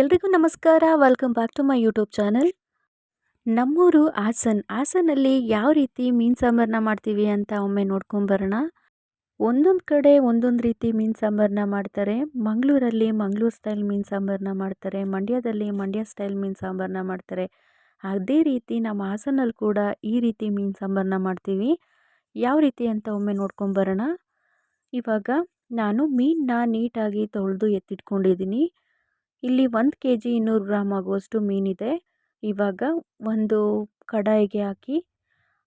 ಎಲ್ರಿಗೂ ನಮಸ್ಕಾರ. Welcome back to my YouTube channel ನಮ್ಮೂರು ಹಾಸನ್. ಹಾಸನಲ್ಲಿ ಯಾವ ರೀತಿ ಮೀನು ಸಾಂಬಾರನ್ನ ಮಾಡ್ತೀವಿ ಅಂತ ಒಮ್ಮೆ ನೋಡ್ಕೊಂಬರೋಣ ಒಂದೊಂದು ಕಡೆ ಒಂದೊಂದು ರೀತಿ ಮೀನು ಸಾಂಬಾರನ್ನ ಮಾಡ್ತಾರೆ. ಮಂಗಳೂರಲ್ಲಿ ಮಂಗಳೂರು ಸ್ಟೈಲ್ ಮೀನು ಸಾಂಬಾರನ್ನ ಮಾಡ್ತಾರೆ. ಮಂಡ್ಯದಲ್ಲಿ ಮಂಡ್ಯ ಸ್ಟೈಲ್ ಮೀನು ಸಾಂಬಾರನ್ನ ಮಾಡ್ತಾರೆ. ಅದೇ ರೀತಿ ನಮ್ಮ ಹಾಸನಲ್ಲಿ ಕೂಡ ಈ ರೀತಿ ಮೀನು ಸಾಂಬಾರನ್ನ ಮಾಡ್ತೀವಿ. ಯಾವ ರೀತಿ ಅಂತ ಒಮ್ಮೆ ನೋಡ್ಕೊಂಬರೋಣ ಇವಾಗ ನಾನು ಮೀನನ್ನ ನೀಟಾಗಿ ತೊಳೆದು ಎತ್ತಿಟ್ಕೊಂಡಿದ್ದೀನಿ. ಇಲ್ಲಿ ಒಂದು ಕೆ ಜಿ ಇನ್ನೂರು ಗ್ರಾಮ್ ಆಗುವಷ್ಟು ಮೀನಿದೆ. ಇವಾಗ ಒಂದು ಕಡಾಯಿಗೆ ಹಾಕಿ,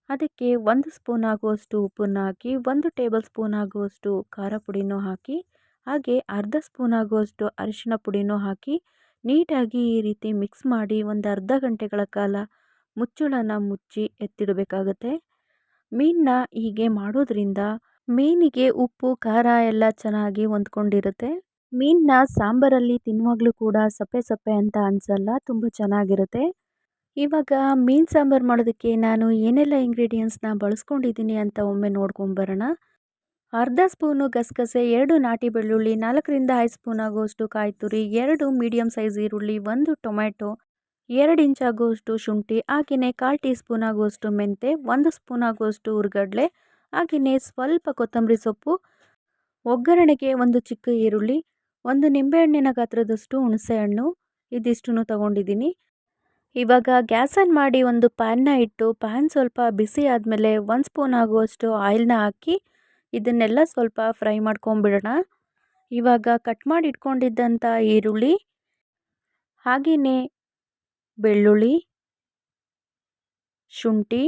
ಅದಕ್ಕೆ ಒಂದು ಸ್ಪೂನ್ ಆಗುವಷ್ಟು ಉಪ್ಪನ್ನು ಹಾಕಿ, ಒಂದು ಟೇಬಲ್ ಸ್ಪೂನ್ ಆಗುವಷ್ಟು ಖಾರ ಪುಡಿನೂ ಹಾಕಿ, ಹಾಗೆ ಅರ್ಧ ಸ್ಪೂನ್ ಆಗುವಷ್ಟು ಅರಿಶಿನ ಪುಡಿನೂ ಹಾಕಿ, ನೀಟಾಗಿ ಈ ರೀತಿ ಮಿಕ್ಸ್ ಮಾಡಿ ಒಂದು ಅರ್ಧ ಗಂಟೆಗಳ ಕಾಲ ಮುಚ್ಚಳನ ಮುಚ್ಚಿ ಎತ್ತಿಡಬೇಕಾಗತ್ತೆ. ಮೀನನ್ನ ಹೀಗೆ ಮಾಡೋದ್ರಿಂದ ಮೀನಿಗೆ ಉಪ್ಪು, ಖಾರ ಎಲ್ಲ ಚೆನ್ನಾಗಿ ಹೊಂದ್ಕೊಂಡಿರುತ್ತೆ. ಮೀನನ್ನ ಸಾಂಬಾರಲ್ಲಿ ತಿನ್ನುವಾಗಲೂ ಕೂಡ ಸಪ್ಪೆ ಸಪ್ಪೆ ಅಂತ ಅನಿಸಲ್ಲ, ತುಂಬ ಚೆನ್ನಾಗಿರುತ್ತೆ. ಇವಾಗ ಮೀನು ಸಾಂಬಾರು ಮಾಡೋದಕ್ಕೆ ನಾನು ಏನೆಲ್ಲ ಇಂಗ್ರೀಡಿಯೆಂಟ್ಸ್ನ ಬಳಸ್ಕೊಂಡಿದ್ದೀನಿ ಅಂತ ಒಮ್ಮೆ ನೋಡ್ಕೊಂಬರೋಣ ಅರ್ಧ ಸ್ಪೂನು ಗಸಗಸೆ, ಎರಡು ನಾಟಿ ಬೆಳ್ಳುಳ್ಳಿ, ನಾಲ್ಕರಿಂದ ಐದು ಸ್ಪೂನ್ ಆಗುವಷ್ಟು ಕಾಯಿ ತುರಿ ಎರಡು ಮೀಡಿಯಮ್ ಸೈಜ್ ಈರುಳ್ಳಿ, ಒಂದು ಟೊಮೆಟೊ ಎರಡು ಇಂಚ್ ಆಗುವಷ್ಟು ಶುಂಠಿ, ಹಾಗೆಯೇ ಕಾಲು ಟೀ ಸ್ಪೂನ್ ಆಗುವಷ್ಟು ಮೆಂತೆ ಒಂದು ಸ್ಪೂನ್ ಆಗುವಷ್ಟು ಹುರ್ಗಡ್ಲೆ, ಹಾಗೆಯೇ ಸ್ವಲ್ಪ ಕೊತ್ತಂಬರಿ ಸೊಪ್ಪು, ಒಗ್ಗರಣೆಗೆ ಒಂದು ಚಿಕ್ಕ ಈರುಳ್ಳಿ ಒಂದು ನಿಂಬೆಹಣ್ಣಿನ ಗಾತ್ರದಷ್ಟು ಹುಣಸೆಹಣ್ಣು ಇದಿಷ್ಟನ್ನು ತಗೊಂಡಿದ್ದೀನಿ. ಇವಾಗ ಗ್ಯಾಸ್ ಆನ್ ಮಾಡಿ ಒಂದು ಪ್ಯಾನ್ನ ಇಟ್ಟು ಪ್ಯಾನ್ ಸ್ವಲ್ಪ ಬಿಸಿ ಆದಮೇಲೆ ಒಂದು ಸ್ಪೂನ್ ಆಗುವಷ್ಟು ಆಯಿಲ್ನ ಹಾಕಿ ಇದನ್ನೆಲ್ಲ ಸ್ವಲ್ಪ ಫ್ರೈ ಮಾಡ್ಕೊಂಬಿಡೋಣ. ಇವಾಗ ಕಟ್ ಮಾಡಿ ಇಟ್ಕೊಂಡಿದ್ದಂಥ ಈರುಳ್ಳಿ, ಹಾಗೆಯೇ ಬೆಳ್ಳುಳ್ಳಿ, ಶುಂಠಿ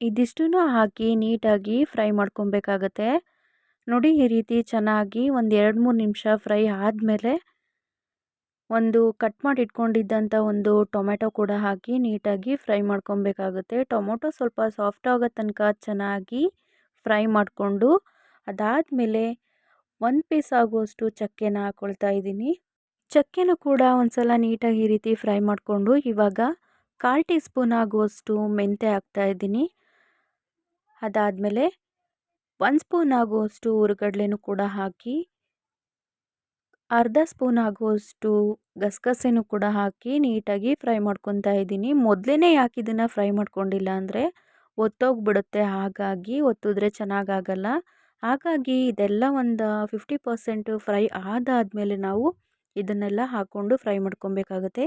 ಇದಿಷ್ಟನ್ನು ಹಾಕಿ ನೀಟಾಗಿ ಫ್ರೈ ಮಾಡ್ಕೊಬೇಕಾಗತ್ತೆ. ನೋಡಿ ಈ ರೀತಿ ಚೆನ್ನಾಗಿ ಒಂದು ಎರಡು ಮೂರು ನಿಮಿಷ ಫ್ರೈ ಆದಮೇಲೆ ಒಂದು ಕಟ್ ಮಾಡಿ ಇಟ್ಕೊಂಡಿದ್ದಂಥ ಒಂದು ಟೊಮೆಟೊ ಕೂಡ ಹಾಕಿ ನೀಟಾಗಿ ಫ್ರೈ ಮಾಡ್ಕೊಬೇಕಾಗುತ್ತೆ. ಟೊಮೊಟೊ ಸ್ವಲ್ಪ ಸಾಫ್ಟ್ ಆಗೋ ತನಕ ಚೆನ್ನಾಗಿ ಫ್ರೈ ಮಾಡಿಕೊಂಡು ಅದಾದಮೇಲೆ ಒಂದು ಪೀಸ್ ಆಗುವಷ್ಟು ಚಕ್ಕೆನ ಹಾಕ್ಕೊಳ್ತಾ ಇದ್ದೀನಿ. ಚಕ್ಕೆನೂ ಕೂಡ ಒಂದು ಸಲ ನೀಟಾಗಿ ಈ ರೀತಿ ಫ್ರೈ ಮಾಡಿಕೊಂಡು ಇವಾಗ ಕಾಲು ಟೀ ಸ್ಪೂನ್ ಆಗುವಷ್ಟು ಮೆಂತೆ ಹಾಕ್ತಾಯಿದ್ದೀನಿ ಅದಾದಮೇಲೆ ಒಂದು ಸ್ಪೂನ್ ಆಗುವಷ್ಟು ಹುರ್ಗಡ್ಲೆನೂ ಕೂಡ ಹಾಕಿ, ಅರ್ಧ ಸ್ಪೂನ್ ಆಗುವಷ್ಟು ಗಸಗಸೆನೂ ಕೂಡ ಹಾಕಿ ನೀಟಾಗಿ ಫ್ರೈ ಮಾಡ್ಕೊತಾ ಇದ್ದೀನಿ. ಮೊದಲೇ ಯಾಕೆ ಇದನ್ನು ಫ್ರೈ ಮಾಡ್ಕೊಂಡಿಲ್ಲ ಅಂದರೆ ಒತ್ತೋಗ್ಬಿಡುತ್ತೆ, ಹಾಗಾಗಿ ಒತ್ತಿದ್ರೆ ಚೆನ್ನಾಗಾಗಲ್ಲ. ಹಾಗಾಗಿ ಇದೆಲ್ಲ ಒಂದು ಫಿಫ್ಟಿ ಪರ್ಸೆಂಟು ಫ್ರೈ ಆದಾದಮೇಲೆ ನಾವು ಇದನ್ನೆಲ್ಲ ಹಾಕ್ಕೊಂಡು ಫ್ರೈ ಮಾಡ್ಕೊಬೇಕಾಗುತ್ತೆ.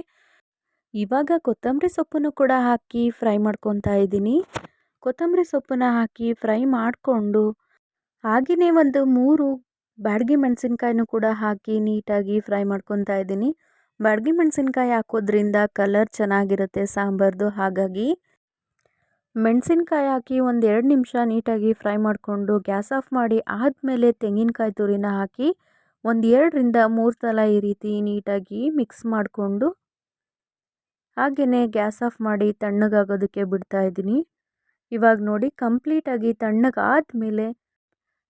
ಇವಾಗ ಕೊತ್ತಂಬರಿ ಸೊಪ್ಪನ್ನು ಕೂಡ ಹಾಕಿ ಫ್ರೈ ಮಾಡ್ಕೊತಾ ಇದ್ದೀನಿ. ಕೊತ್ತಂಬರಿ ಸೊಪ್ಪನ್ನು ಹಾಕಿ ಫ್ರೈ ಮಾಡಿಕೊಂಡು ಹಾಗೆಯೇ ಒಂದು ಮೂರು ಬ್ಯಾಡಗಿ ಮೆಣಸಿನ್ಕಾಯಿನೂ ಕೂಡ ಹಾಕಿ ನೀಟಾಗಿ ಫ್ರೈ ಮಾಡ್ಕೊತಾ ಇದ್ದೀನಿ. ಬ್ಯಾಡಗಿ ಮೆಣಸಿನ್ಕಾಯಿ ಹಾಕೋದ್ರಿಂದ ಕಲರ್ ಚೆನ್ನಾಗಿರುತ್ತೆ ಸಾಂಬಾರ್ದು. ಹಾಗಾಗಿ ಮೆಣಸಿನ್ಕಾಯಿ ಹಾಕಿ ಒಂದು ಎರಡು ನಿಮಿಷ ನೀಟಾಗಿ ಫ್ರೈ ಮಾಡಿಕೊಂಡು ಗ್ಯಾಸ್ ಆಫ್ ಮಾಡಿ ಆದಮೇಲೆ ತೆಂಗಿನಕಾಯಿ ತುರಿನ ಹಾಕಿ ಒಂದು ಎರಡರಿಂದ ಮೂರು ಸಲ ಈ ರೀತಿ ನೀಟಾಗಿ ಮಿಕ್ಸ್ ಮಾಡಿಕೊಂಡು ಹಾಗೆಯೇ ಗ್ಯಾಸ್ ಆಫ್ ಮಾಡಿ ತಣ್ಣಗಾಗೋದಕ್ಕೆ ಬಿಡ್ತಾ ಇದ್ದೀನಿ. ಇವಾಗ ನೋಡಿ ಕಂಪ್ಲೀಟಾಗಿ ತಣ್ಣಗಾದಮೇಲೆ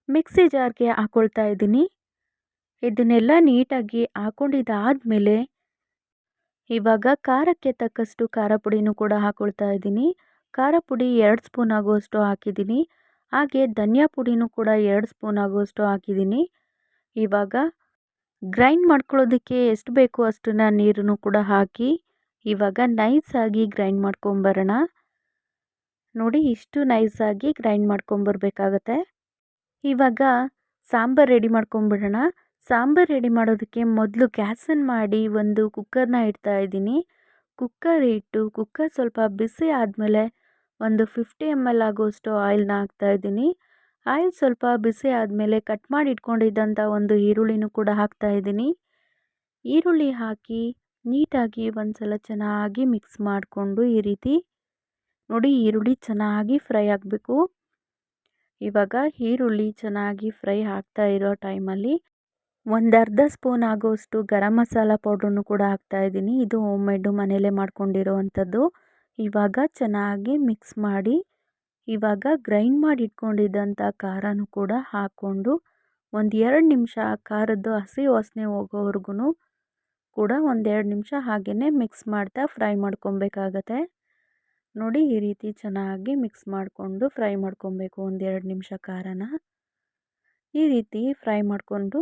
ಮಿಕ್ಸಿ ಜಾರ್ಗೆ ಹಾಕ್ಕೊಳ್ತಾ ಇದ್ದೀನಿ. ಇದನ್ನೆಲ್ಲ ನೀಟಾಗಿ ಹಾಕ್ಕೊಂಡಿದ್ದಾದಮೇಲೆ ಇವಾಗ ಖಾರಕ್ಕೆ ತಕ್ಕಷ್ಟು ಖಾರ ಪುಡಿನೂ ಕೂಡ ಹಾಕ್ಕೊಳ್ತಾ ಇದ್ದೀನಿ. ಖಾರ ಪುಡಿ ಎರಡು ಸ್ಪೂನ್ ಆಗುವಷ್ಟು ಹಾಕಿದ್ದೀನಿ. ಹಾಗೆ ಧನಿಯಾ ಪುಡಿನೂ ಕೂಡ ಎರಡು ಸ್ಪೂನ್ ಆಗುವಷ್ಟು ಹಾಕಿದ್ದೀನಿ. ಇವಾಗ ಗ್ರೈಂಡ್ ಮಾಡ್ಕೊಳ್ಳೋದಕ್ಕೆ ಎಷ್ಟು ಬೇಕು ಅಷ್ಟನ್ನು ನೀರನ್ನು ಕೂಡ ಹಾಕಿ ಇವಾಗ ನೈಸಾಗಿ ಗ್ರೈಂಡ್ ಮಾಡ್ಕೊಂಬರೋಣ. ನೋಡಿ ಇಷ್ಟು ನೈಸಾಗಿ ಗ್ರೈಂಡ್ ಮಾಡ್ಕೊಂಬರ್ಬೇಕಾಗತ್ತೆ. ಇವಾಗ ಸಾಂಬಾರು ರೆಡಿ ಮಾಡ್ಕೊಂಬಿಡೋಣ. ಸಾಂಬಾರು ರೆಡಿ ಮಾಡೋದಕ್ಕೆ ಮೊದಲು ಗ್ಯಾಸನ್ನು ಮಾಡಿ ಒಂದು ಕುಕ್ಕರ್ನ ಇಡ್ತಾ ಇದ್ದೀನಿ. ಕುಕ್ಕರ್ ಇಟ್ಟು ಕುಕ್ಕರ್ ಸ್ವಲ್ಪ ಬಿಸಿ ಆದಮೇಲೆ ಒಂದು ಫಿಫ್ಟಿ ಎಂ ಎಲ್ ಆಗುವಷ್ಟು ಆಯಿಲ್ನ ಹಾಕ್ತಾಯಿದ್ದೀನಿ ಆಯಿಲ್ ಸ್ವಲ್ಪ ಬಿಸಿ ಆದಮೇಲೆ ಕಟ್ ಮಾಡಿ ಇಟ್ಕೊಂಡಿದ್ದಂಥ ಒಂದು ಈರುಳ್ಳಿನೂ ಕೂಡ ಹಾಕ್ತಾ ಇದ್ದೀನಿ. ಈರುಳ್ಳಿ ಹಾಕಿ ನೀಟಾಗಿ ಒಂದು ಸಲ ಚೆನ್ನಾಗಿ ಮಿಕ್ಸ್ ಮಾಡಿಕೊಂಡು ಈ ರೀತಿ ನೋಡಿ ಈರುಳ್ಳಿ ಚೆನ್ನಾಗಿ ಫ್ರೈ ಆಗಬೇಕು. ಇವಾಗ ಈರುಳ್ಳಿ ಚೆನ್ನಾಗಿ ಫ್ರೈ ಆಗ್ತಾ ಇರೋ ಟೈಮಲ್ಲಿ ಒಂದು ಅರ್ಧ ಸ್ಪೂನ್ ಆಗೋಷ್ಟು ಗರಂ ಮಸಾಲ ಪೌಡ್ರನ್ನು ಕೂಡ ಹಾಕ್ತಾ ಇದ್ದೀನಿ. ಇದು ಹೋಮ್ ಮೇಡು ಮನೇಲೆ ಮಾಡ್ಕೊಂಡಿರೋ ಅಂಥದ್ದು ಇವಾಗ ಚೆನ್ನಾಗಿ ಮಿಕ್ಸ್ ಮಾಡಿ ಇವಾಗ ಗ್ರೈಂಡ್ ಮಾಡಿ ಇಟ್ಕೊಂಡಿದ್ದಂಥ ಖಾರನೂ ಕೂಡ ಹಾಕ್ಕೊಂಡು ಒಂದು ಎರಡು ನಿಮಿಷ ಖಾರದ್ದು ಹಸಿ ವಾಸನೆ ಹೋಗೋವರೆಗೂ ಕೂಡ ಒಂದೆರಡು ನಿಮಿಷ ಹಾಗೆಯೇ ಮಿಕ್ಸ್ ಮಾಡ್ತಾ ಫ್ರೈ ಮಾಡ್ಕೊಬೇಕಾಗತ್ತೆ. ನೋಡಿ ಈ ರೀತಿ ಚೆನ್ನಾಗಿ ಮಿಕ್ಸ್ ಮಾಡಿಕೊಂಡು ಫ್ರೈ ಮಾಡ್ಕೊಬೇಕು ಒಂದೆರಡು ನಿಮಿಷ ಖಾರನ. ಈ ರೀತಿ ಫ್ರೈ ಮಾಡಿಕೊಂಡು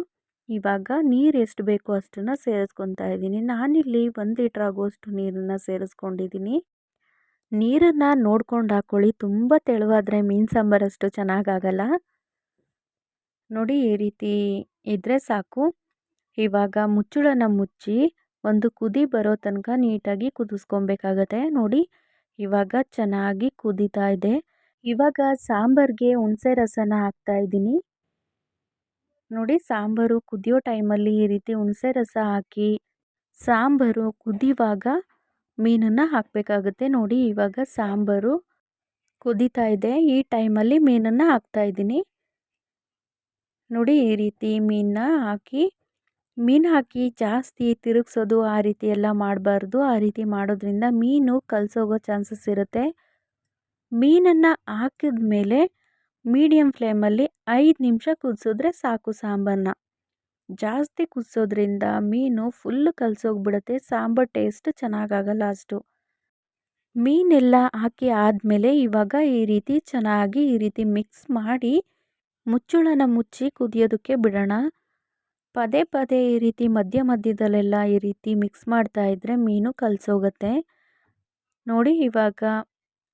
ಇವಾಗ ನೀರು ಎಷ್ಟು ಬೇಕೋ ಅಷ್ಟನ್ನು ಸೇರಿಸ್ಕೊತಾ ಇದ್ದೀನಿ. ನಾನಿಲ್ಲಿ ಒಂದು ಲೀಟ್ರ್ ಆಗುವಷ್ಟು ನೀರನ್ನು ಸೇರಿಸ್ಕೊಂಡಿದ್ದೀನಿ. ನೀರನ್ನು ನೋಡ್ಕೊಂಡು ಹಾಕ್ಕೊಳ್ಳಿ ತುಂಬ ತೆಳುವಾದರೆ ಮೀನು ಸಾಂಬಾರಷ್ಟು ಚೆನ್ನಾಗಾಗಲ್ಲ. ನೋಡಿ ಈ ರೀತಿ ಇದ್ದರೆ ಸಾಕು. ಇವಾಗ ಮುಚ್ಚಳನ ಮುಚ್ಚಿ ಒಂದು ಕುದಿ ಬರೋ ತನಕ ನೀಟಾಗಿ ಕುದಿಸ್ಕೊಬೇಕಾಗತ್ತೆ. ನೋಡಿ ಇವಾಗ ಚೆನ್ನಾಗಿ ಕುದೀತಾ ಇದೆ. ಇವಾಗ ಸಾಂಬಾರಿಗೆ ಹುಣಸೆ ರಸನ ಹಾಕ್ತಾ ಇದ್ದೀನಿ. ನೋಡಿ ಸಾಂಬಾರು ಕುದಿಯೋ ಟೈಮಲ್ಲಿ ಈ ರೀತಿ ಹುಣಸೆ ರಸ ಹಾಕಿ ಸಾಂಬಾರು ಕುದಿಯುವಾಗ ಮೀನನ್ನು ಹಾಕಬೇಕಾಗುತ್ತೆ. ನೋಡಿ ಇವಾಗ ಸಾಂಬಾರು ಕುದೀತಾ ಇದೆ. ಈ ಟೈಮಲ್ಲಿ ಮೀನನ್ನು ಹಾಕ್ತಾ ಇದ್ದೀನಿ. ನೋಡಿ ಈ ರೀತಿ ಮೀನನ್ನ ಹಾಕಿ ಮೀನು ಹಾಕಿ ಜಾಸ್ತಿ ತಿರುಗಿಸೋದು, ಆ ರೀತಿ ಎಲ್ಲ ಮಾಡಬಾರ್ದು. ಆ ರೀತಿ ಮಾಡೋದ್ರಿಂದ ಮೀನು ಕಲಸೋಗೋ ಚಾನ್ಸಸ್ ಇರುತ್ತೆ. ಮೀನನ್ನು ಹಾಕಿದ ಮೇಲೆ ಮೀಡಿಯಮ್ ಫ್ಲೇಮಲ್ಲಿ ಐದು ನಿಮಿಷ ಕುದಿಸಿದ್ರೆ ಸಾಕು ಸಾಂಬಾರನ್ನ ಜಾಸ್ತಿ ಕುದಿಸೋದ್ರಿಂದ ಮೀನು ಫುಲ್ ಕಲಸೋಗ್ಬಿಡುತ್ತೆ. ಸಾಂಬಾರು ಟೇಸ್ಟ್ ಚೆನ್ನಾಗಾಗಲ್ಲ ಅಷ್ಟು. ಮೀನೆಲ್ಲ ಹಾಕಿ ಆದಮೇಲೆ ಇವಾಗ ಈ ರೀತಿ ಚೆನ್ನಾಗಿ ಈ ರೀತಿ ಮಿಕ್ಸ್ ಮಾಡಿ ಮುಚ್ಚಳನ ಮುಚ್ಚಿ ಕುದಿಯೋದಕ್ಕೆ ಬಿಡೋಣ. ಪದೇ ಪದೇ ಈ ರೀತಿ ಮಧ್ಯ ಮಧ್ಯದಲ್ಲೆಲ್ಲ ಈ ರೀತಿ ಮಿಕ್ಸ್ ಮಾಡ್ತಾ ಇದ್ದರೆ ಮೀನು ಕಲಸೋಗುತ್ತೆ. ನೋಡಿ ಇವಾಗ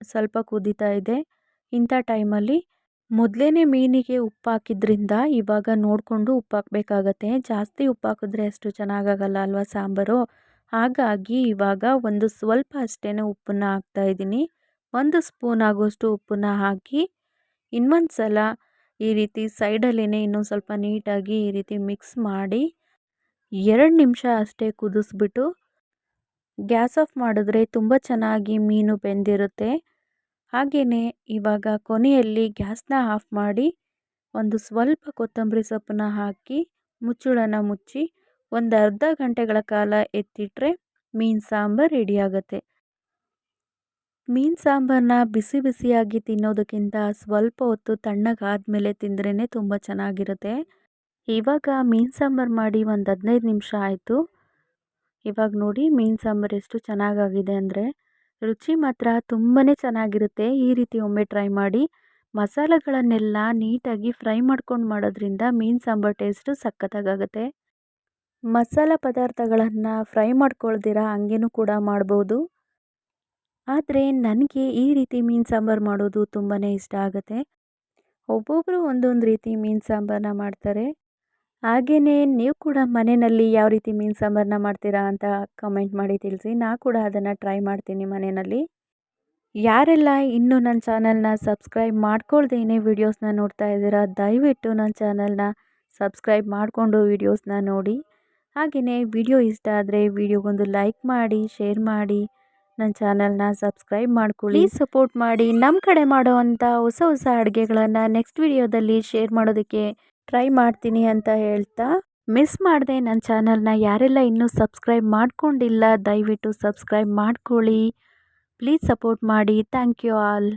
ಸ್ವಲ್ಪ ಕುದೀತಾ ಇದೆ. ಇಂಥ ಟೈಮಲ್ಲಿ ಮೊದಲೇ ಮೀನಿಗೆ ಉಪ್ಪು ಹಾಕಿದ್ರಿಂದ ಇವಾಗ ನೋಡಿಕೊಂಡು ಉಪ್ಪು ಹಾಕಬೇಕಾಗತ್ತೆ ಜಾಸ್ತಿ ಉಪ್ಪು ಹಾಕಿದ್ರೆ ಅಷ್ಟು ಚೆನ್ನಾಗಾಗಲ್ಲ ಅಲ್ವಾ ಸಾಂಬಾರು? ಹಾಗಾಗಿ ಇವಾಗ ಒಂದು ಸ್ವಲ್ಪ ಅಷ್ಟೇ ಉಪ್ಪನ್ನು ಹಾಕ್ತಾಯಿದ್ದೀನಿ ಒಂದು ಸ್ಪೂನ್ ಆಗೋಷ್ಟು ಉಪ್ಪನ್ನು ಹಾಕಿ ಇನ್ನೊಂದು ಸಲ ಈ ರೀತಿ ಸೈಡಲ್ಲೇ ಇನ್ನೊಂದು ಸ್ವಲ್ಪ ನೀಟಾಗಿ ಈ ರೀತಿ ಮಿಕ್ಸ್ ಮಾಡಿ ಎರಡು ನಿಮಿಷ ಅಷ್ಟೇ ಕುದಿಸ್ಬಿಟ್ಟು ಗ್ಯಾಸ್ ಆಫ್ ಮಾಡಿದ್ರೆ ತುಂಬ ಚೆನ್ನಾಗಿ ಮೀನು ಬೆಂದಿರುತ್ತೆ. ಹಾಗೆಯೇ ಇವಾಗ ಕೊನೆಯಲ್ಲಿ ಗ್ಯಾಸ್ನ ಆಫ್ ಮಾಡಿ ಒಂದು ಸ್ವಲ್ಪ ಕೊತ್ತಂಬರಿ ಸೊಪ್ಪನ್ನ ಹಾಕಿ ಮುಚ್ಚಳನ ಮುಚ್ಚಿ ಒಂದು ಅರ್ಧ ಗಂಟೆಗಳ ಕಾಲ ಎತ್ತಿಟ್ರೆ ಮೀನು ಸಾಂಬಾರು ರೆಡಿಯಾಗತ್ತೆ ಮೀನು ಸಾಂಬಾರನ್ನ ಬಿಸಿ ಬಿಸಿಯಾಗಿ ತಿನ್ನೋದಕ್ಕಿಂತ ಸ್ವಲ್ಪ ಹೊತ್ತು ತಣ್ಣಗಾದ್ಮೇಲೆ ತಿಂದ್ರೇ ತುಂಬ ಚೆನ್ನಾಗಿರುತ್ತೆ. ಇವಾಗ ಮೀನು ಸಾಂಬಾರು ಮಾಡಿ ಒಂದು ಹದಿನೈದು ನಿಮಿಷ ಆಯಿತು. ಇವಾಗ ನೋಡಿ ಮೀನು ಸಾಂಬಾರು ಎಷ್ಟು ಚೆನ್ನಾಗಾಗಿದೆ ಅಂದರೆ ರುಚಿ ಮಾತ್ರ ತುಂಬಾ ಚೆನ್ನಾಗಿರುತ್ತೆ. ಈ ರೀತಿ ಒಮ್ಮೆ ಟ್ರೈ ಮಾಡಿ. ಮಸಾಲೆಗಳನ್ನೆಲ್ಲ ನೀಟಾಗಿ ಫ್ರೈ ಮಾಡ್ಕೊಂಡು ಮಾಡೋದ್ರಿಂದ ಮೀನು ಸಾಂಬಾರು ಟೇಸ್ಟು ಸಖತ್ತಾಗುತ್ತೆ ಮಸಾಲೆ ಪದಾರ್ಥಗಳನ್ನು ಫ್ರೈ ಮಾಡ್ಕೊಳ್ದಿರ ಹಂಗೇನು ಕೂಡ ಮಾಡ್ಬೋದು. ಆದರೆ ನನಗೆ ಈ ರೀತಿ ಮೀನು ಸಾಂಬಾರು ಮಾಡೋದು ತುಂಬಾ ಇಷ್ಟ ಆಗುತ್ತೆ. ಒಬ್ಬೊಬ್ಬರು ಒಂದೊಂದು ರೀತಿ ಮೀನು ಸಾಂಬಾರನ್ನ ಮಾಡ್ತಾರೆ. ಹಾಗೆಯೇ ನೀವು ಕೂಡ ಮನೆಯಲ್ಲಿ ಯಾವ ರೀತಿ ಮೀನು ಸಾಂಬಾರನ್ನ ಮಾಡ್ತೀರಾ ಅಂತ ಕಮೆಂಟ್ ಮಾಡಿ ತಿಳಿಸಿ. ನಾ ಕೂಡ ಅದನ್ನು ಟ್ರೈ ಮಾಡ್ತೀನಿ ಮನೆಯಲ್ಲಿ. ಯಾರೆಲ್ಲ ಇನ್ನೂ ನನ್ನ ಚಾನಲ್ನ ಸಬ್ಸ್ಕ್ರೈಬ್ ಮಾಡ್ಕೊಳ್ದೇನೆ ವೀಡಿಯೋಸ್ನ ನೋಡ್ತಾ ಇದ್ದೀರಾ, ದಯವಿಟ್ಟು ನನ್ನ ಚಾನಲ್ನ ಸಬ್ಸ್ಕ್ರೈಬ್ ಮಾಡಿಕೊಂಡು ವೀಡಿಯೋಸ್ನ ನೋಡಿ. ಹಾಗೆಯೇ ವಿಡಿಯೋ ಇಷ್ಟ ಆದರೆ ವಿಡಿಯೋಗೊಂದು ಲೈಕ್ ಮಾಡಿ ಶೇರ್ ಮಾಡಿ. ನನ್ನ ಚಾನಲ್ನ ಸಬ್ಸ್ಕ್ರೈಬ್ ಮಾಡ್ಕೊಳ್ಳಿ. ಸಪೋರ್ಟ್ ಮಾಡಿ. ನಮ್ಮ ಕಡೆ ಮಾಡೋವಂಥ ಹೊಸ ಹೊಸ ಅಡುಗೆಗಳನ್ನು ನೆಕ್ಸ್ಟ್ ವಿಡಿಯೋದಲ್ಲಿ ಶೇರ್ ಮಾಡೋದಕ್ಕೆ ಟ್ರೈ ಮಾಡ್ತೀನಿ ಅಂತ ಹೇಳ್ತಾ ಮಿಸ್ ಮಾಡಿದೆ ನನ್ನ ಚಾನಲ್ನ ಯಾರೆಲ್ಲ ಇನ್ನೂ ಸಬ್ಸ್ಕ್ರೈಬ್ ಮಾಡ್ಕೊಂಡಿಲ್ಲ ದಯವಿಟ್ಟು ಸಬ್ಸ್ಕ್ರೈಬ್ ಮಾಡ್ಕೊಳ್ಳಿ. ಪ್ಲೀಸ್ ಸಪೋರ್ಟ್ ಮಾಡಿ. Thank you all.